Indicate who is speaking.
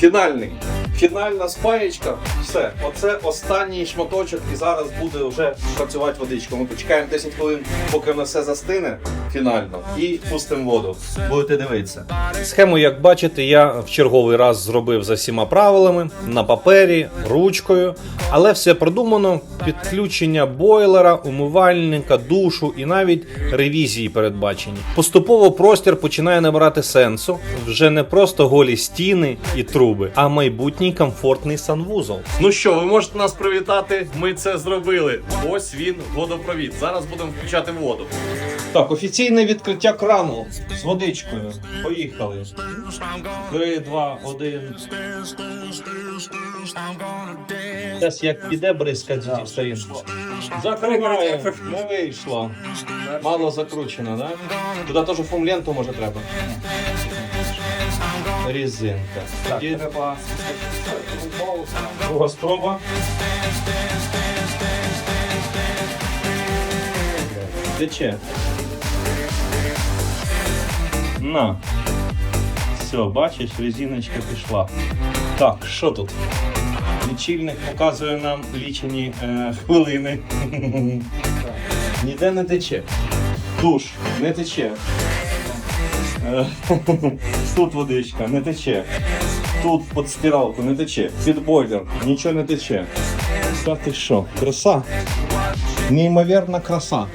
Speaker 1: Фінальний. Фінальна спаєчка. Все. Оце останній шматочок, і зараз буде вже працювати водичка. Ми почекаємо 10 хвилин, поки воно все застине фінально, і пустимо воду. Будете дивитися.
Speaker 2: Схему, як бачите, я в черговий раз зробив за всіма правилами на папері, ручкою, але все продумано: підключення бойлера, умивальника, душу і навіть ревізії передбачені. Поступово простір починає набирати сенсу. Вже не просто голі стіни і труби, а майбутній комфортний санвузол.
Speaker 1: Ну що, ви можете нас привітати? Ми це зробили. Ось він, водопровід. Зараз будемо включати воду. Так, офіційне відкриття крану з водичкою. Поїхали. 3, 2, 1. Зараз як піде бризкать з сторін. Закриваємо. Не вийшло. Мало закручено, да? Туди теж фумленту може треба. Різинка. Тоді треба. Друга спроба. Тече. На. Все, бачиш, резиночка пішла. Так, що тут? Лічильник показує нам лічені е, хвилини. Ніде не тече. Душ не тече. Е, Тут водичка не тече. Тут під стиралку не тече. Під бойлер нічого не тече. Та ти що? Краса. Неймовірна краса.